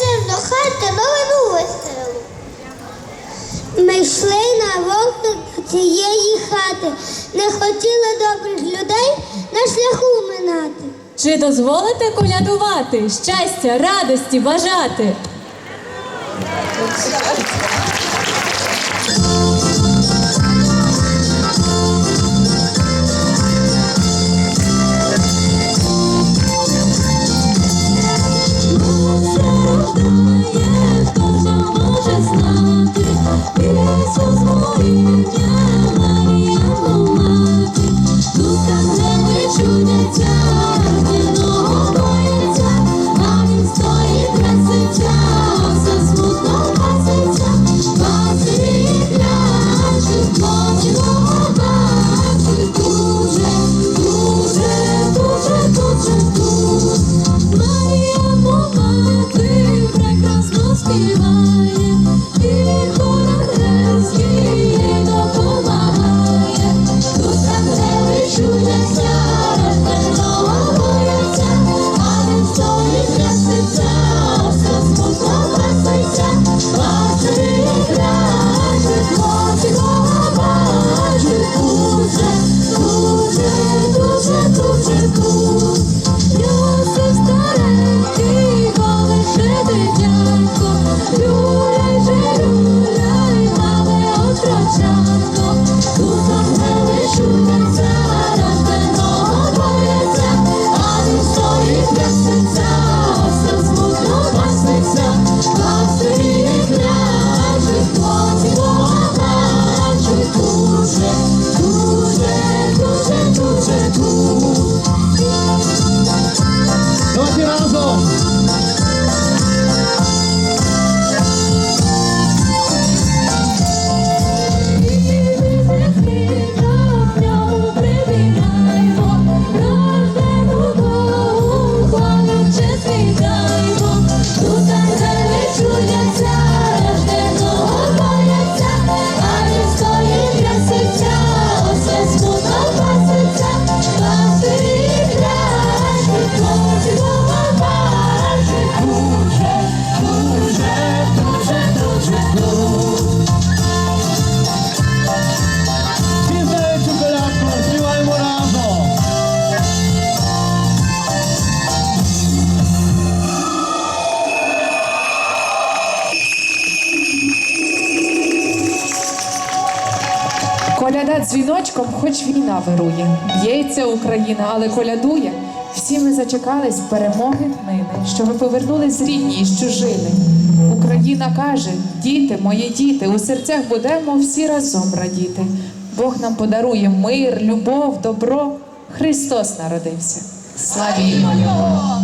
несем до хати новину вистрілу. Ми йшли на вогник цієї хати, не хотіли добрих людей на шляху минати. Чи дозволите колядувати, щастя, радості бажати? down. Коляда дзвіночком, хоч війна вирує. Б'ється Україна, але колядує. Всі ми зачекались перемоги нині, що ви повернулись рідні з чужини. Україна каже: діти, мої діти, у серцях будемо всі разом радіти. Бог нам подарує мир, любов, добро. Христос народився. Славімо Його!